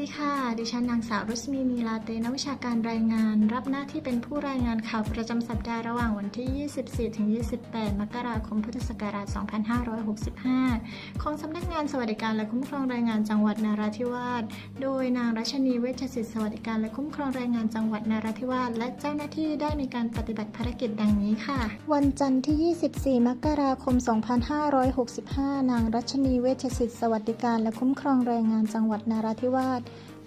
ดีค่ะ ดิฉันนางสาวรุสมีนีลาเตนักวิชาการรายงาน รับหน้าที่เป็นผู้รายงานข่าวประจำสัปดาห์ระหว่างวันที่ 24ถึง28 มกราคม พุทธศักราช 2565 ของสำนักงานสวัสดิการและคุ้มครองแรงงานจังหวัดนาราธิวาส โดยนางรัชนีเวชศิษย์สวัสดิการและคุ้มครองแรงงานจังหวัดนาราธิวาสและเจ้าหน้าที่ได้มีการปฏิบัติภารกิจดังนี้ค่ะ วันจันทร์ที่ 24 มกราคม 2565 นางรัชนีเวชศิษย์สวัสดิการและคุ้มครองแรงงานจังหวัดนาราธิวาส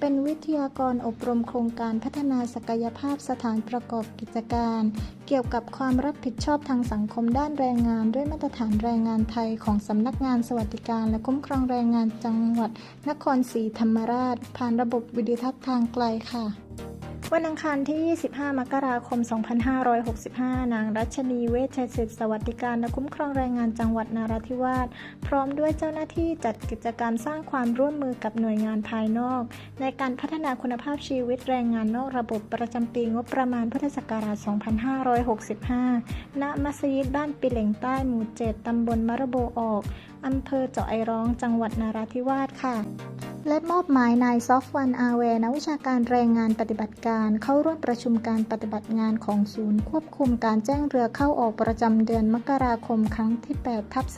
เป็นวิทยากรอบรมโครงการพัฒนาศักยภาพสถานประกอบกิจการ เกี่ยวกับความรับผิดชอบทางสังคมด้านแรงงานด้วยมาตรฐานแรงงานไทยของสำนักงานสวัสดิการและคุ้มครองแรงงานจังหวัด นครศรีธรรมราช ผ่านระบบวิดิทัศน์ทางไกลค่ะ วันอังคารที่ 25 มกราคม 2565 นางรัชนีเวชศิษย์สวัสดิการและคุ้มครองแรงงานจังหวัดนาราธิวาส พร้อมด้วยเจ้าหน้าที่จัดกิจกรรมสร้างความร่วมมือกับหน่วยงานภายนอก ในการพัฒนาคุณภาพชีวิตแรงงานนอกระบบประจำปีงบประมาณพุทธศักราช 2565 ณ มัสยิดบ้านปิเหล่งใต้หมู่ 7 ตำบลมะระโบออก อำเภอเจาะไอร้อง จังหวัดนาราธิวาสค่ะ และมอบหมายนายซอฟวันอาเวนักวิชาการแรงงานปฏิบัติการ เข้าร่วมประชุมการปฏิบัติงานของศูนย์ ควบคุมการแจ้งเรือเข้าออกประจำเดือนมกราคมครั้งที่ 8 ทับ 2565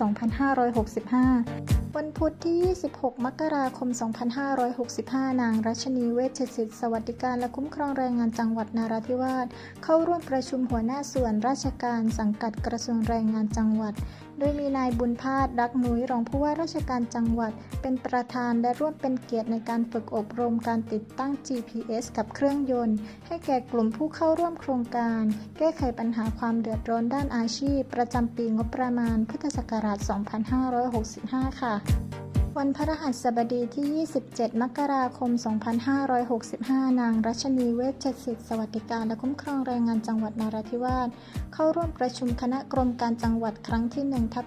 วันพุธที่ 26 มกราคม 2565 นางรัชนีเวชศิษย์สวัสดิการและคุ้มครองแรงงานจังหวัดนาราธิวาส เข้าร่วมประชุมหัวหน้าส่วนราชการสังกัดกระทรวงแรงงานจังหวัด โดยมีนายบุญพาสรักนุ้ยรองผู้ว่าราชการจังหวัด เป็นประธานและร่วมเป็นเกียรติในการฝึกอบรมการติดตั้ง GPS กับเครื่องยนต์ ให้แก่กลุ่มผู้เข้าร่วมโครงการ แก้ไขปัญหาความเดือดร้อนด้านอาชีพ ประจำปีงบประมาณพุทธศักราช 2565 ค่ะ วันพฤหัสบดีที่ 27 มกราคม 2565 นางรัชนีเวชศิษย์สวัสดิการและคุ้มครองแรงงานจังหวัดนราธิวาสเข้าร่วมประชุมคณะกรมการจังหวัดครั้งที่1ทับ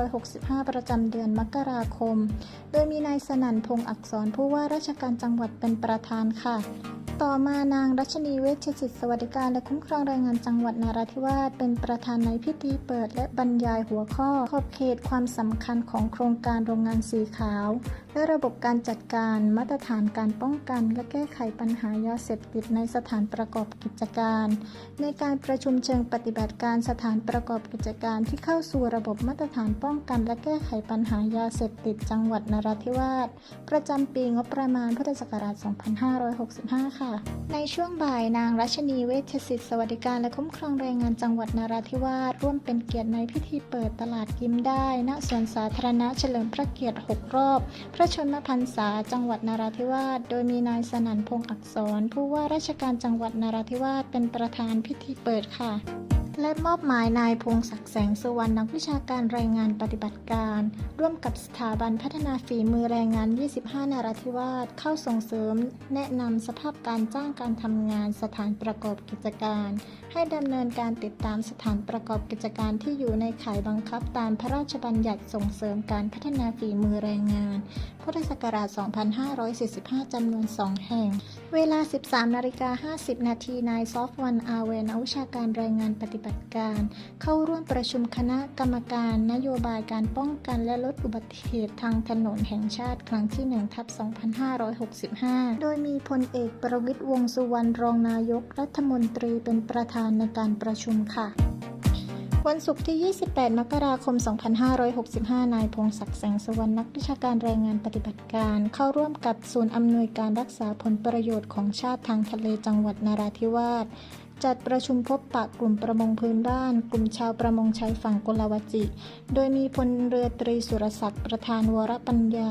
2565 ประจำเดือนมกราคม โดยมีนายสนั่นพงศ์อักษรผู้ว่าราชการจังหวัดเป็นประธานค่ะ ต่อมานางรัชนีเวชศิษย์สวัสดิการและคุ้มครองแรงงานจังหวัดนาราธิวาสเป็นประธานในพิธีเปิดและบรรยายหัวข้อ ขอบเขตความสำคัญของโครงการโรงงานสีขาวและระบบการจัดการมาตรฐานการป้องกัน และแก้ไขปัญหายาเสพติดในสถานประกอบกิจการ ในการประชุมเชิงปฏิบัติการสถานประกอบกิจการที่เข้าสู่ระบบมาตรฐานป้องกัน และแก้ไขปัญหายาเสพติดจังหวัดนราธิวาสประจำปีงบประมาณพุทธศักราช 2565 ค่ะ ในช่วงบ่ายนางรัชนีเวชศิษย์สวัสดิการและคุ้มครองแรงงานจังหวัดนราธิวาสร่วมเป็นเกียรติในพิธีเปิดตลาดกิมได้ณสวนสาธารณะเฉลิมพระเกียรติ 6 รอบระชนมพรรษาจังหวัดนราธิวาส โดยมีนายสนั่นพงศ์อักษร ผู้ว่าราชการจังหวัดนราธิวาสเป็นประธานพิธีเปิดค่ะ และมอบหมายนายพงศักดิ์แสงสุวรรณนักวิชาการแรงงานปฏิบัติการ ร่วมกับสถาบันพัฒนาฝีมือแรงงาน 25 นาราธิวาสเข้าส่งเสริม แนะนำสภาพการจ้างการทำงานสถานประกอบกิจการ ให้ดำเนินการติดตามสถานประกอบกิจการที่อยู่ในข่ายบังคับตามพระราชบัญญัติส่งเสริมการพัฒนาฝีมือแรงงาน พุทธศักราช 2545 จำนวน 2 แห่ง เวลา 13นาฬิกา50 นาทีนายซอฟวันอาเวนนักวิชาการแรงงานปฏิบัติการ เข้าร่วมประชุมคณะกรรมการนโยบายการป้องกันและลดอุบัติเหตุทางถนนแห่งชาติครั้งที่1ทับ2565 โดยมีพลเอกประวิตรวงสุวรรณรองนายกรัฐมนตรีเป็นประธานในการประชุมค่ะวันศุกร์ที่ 28 มกราคม 2565 นายพงศักดิ์แสงสุวรรณนักวิชาการแรงงานปฏิบัติการ เข้าร่วมกับศูนย์อำนวยการรักษาผลประโยชน์ของชาติทางทะเลจังหวัดนาราธิวาส จัดประชุมพบปะกลุ่มประมงพื้นบ้าน กลุ่มชาวประมงชายฝั่งกุลาวจิ โดยมีพลเรือตรีสุรศักดิ์ประธานวรปัญญา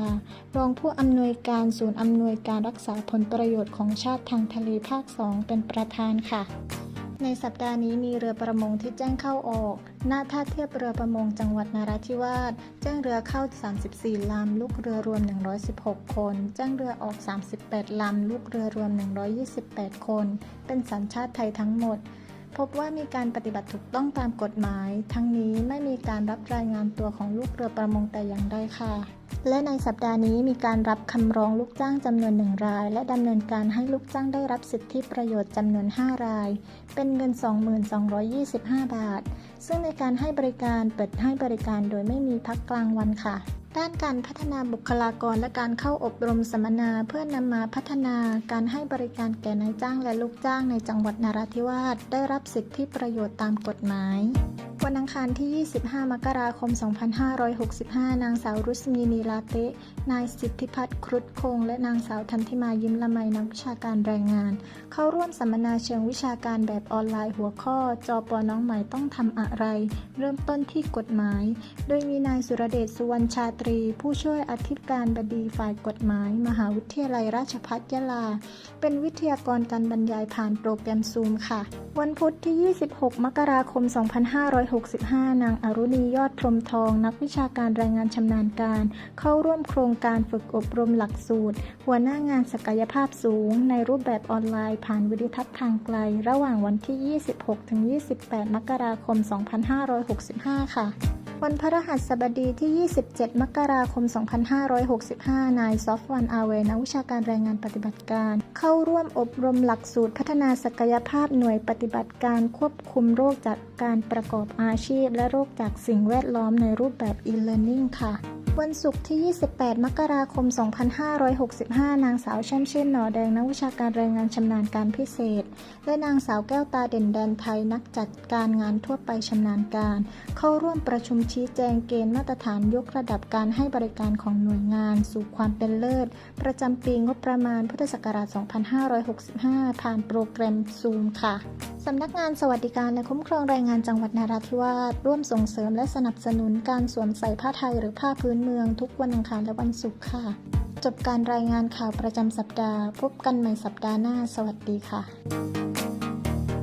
รองผู้อำนวยการศูนย์อำนวยการรักษาผลประโยชน์ของชาติทางทะเลภาคสองเป็นประธานค่ะ ในสัปดาห์นี้มีเรือประมงที่แจ้งเข้าออก หน้าท่าเทียบเรือประมงจังหวัดนาราธิวาส แจ้งเรือเข้า 34 ลำ ลูกเรือรวม 116 คน แจ้งเรือออก 38 ลำ ลูกเรือรวม 128 คน เป็นสัญชาติไทยทั้งหมด พบว่ามีการปฏิบัติถูกต้องตามกฎหมาย ทั้งนี้ไม่มีการรับรายงานตัวของลูกเรือประมงแต่อย่างใดค่ะ และในสัปดาห์นี้มีการรับคำร้องลูกจ้างจำนวนหนึ่งราย และดำเนินการให้ลูกจ้างได้รับสิทธิประโยชน์จำนวน 5 ราย เป็นเงิน2225 บาท ซึ่งในการให้บริการเปิดให้บริการโดยไม่มีพักกลางวันค่ะ ด้านการพัฒนาบุคลากรและการเข้าอบรมสัมมนา เพื่อนำมาพัฒนาการให้บริการแก่นายจ้างและลูกจ้างในจังหวัดนราธิวาสได้รับสิทธิประโยชน์ตามกฎหมาย วันอังคารที่ 25 มกราคม 2565 นางสาวรุสมีนีลาเตะ นายสิทธิพัฒน์ครุฑคง และนางสาวทันธิมายิ้มละไมนักวิชาการแรงงาน เข้าร่วมสัมมนาเชิงวิชาการแบบออนไลน์หัวข้อ จอปอน้องใหม่ต้องทำอะไร เริ่มต้นที่กฎหมาย โดยมีนายสุรเดชสุวรรณชาตรี ผู้ช่วยอธิการบดีฝ่ายกฎหมาย มหาวิทยาลัยราชภัฏยะลา เป็นวิทยากรการบรรยายผ่านโปรแกรมซูมค่ะ วันพุธที่ 26 มกราคม 2565นางอรุณียอดพรมทอง นักวิชาการแรงงานชำนาญการ เข้าร่วมโครงการฝึกอบรมหลักสูตร หัวหน้างานศักยภาพสูง ในรูปแบบออนไลน์ผ่านวิดีทัศน์ทางไกล ระหว่างวันที่ 26-28 มกราคม 2565 ค่ะ วันพฤหัสบดีที่ 27 มกราคม 2565 นายซอฟวันอาเวนักวิชาการแรงงานปฏิบัติการ เข้าร่วมอบรมหลักสูตรพัฒนาศักยภาพหน่วยปฏิบัติการควบคุมโรคจากการประกอบอาชีพ และโรคจากสิ่งแวดล้อมในรูปแบบ e-learning ค่ะ วันศุกร์ที่ 28 มกราคม 2565 นางสาวแช่มชื่นหนอแดง นักวิชาการแรงงานชำนาญการพิเศษ และนางสาวแก้วตาเด่นแดนไทยนักจัดการงานทั่วไปชำนาญการ เข้าร่วมประชุมชี้แจงเกณฑ์มาตรฐานยกระดับการให้บริการของหน่วยงาน สู่ความเป็นเลิศ ประจำปีงบประมาณพุทธศักราช 2565 ผ่านโปรแกรมซูมค่ะ สำนักงานสวัสดิการและคุ้มครองแรงงานจังหวัดนราธิวาสร่วมส่งเสริมและสนับสนุนการสวมใส่ผ้าไทยหรือผ้าพื้นเมืองทุกวันอังคารและวันศุกร์ค่ะ จบการรายงานข่าวประจำสัปดาห์ พบกันใหม่สัปดาห์หน้า สวัสดีค่ะ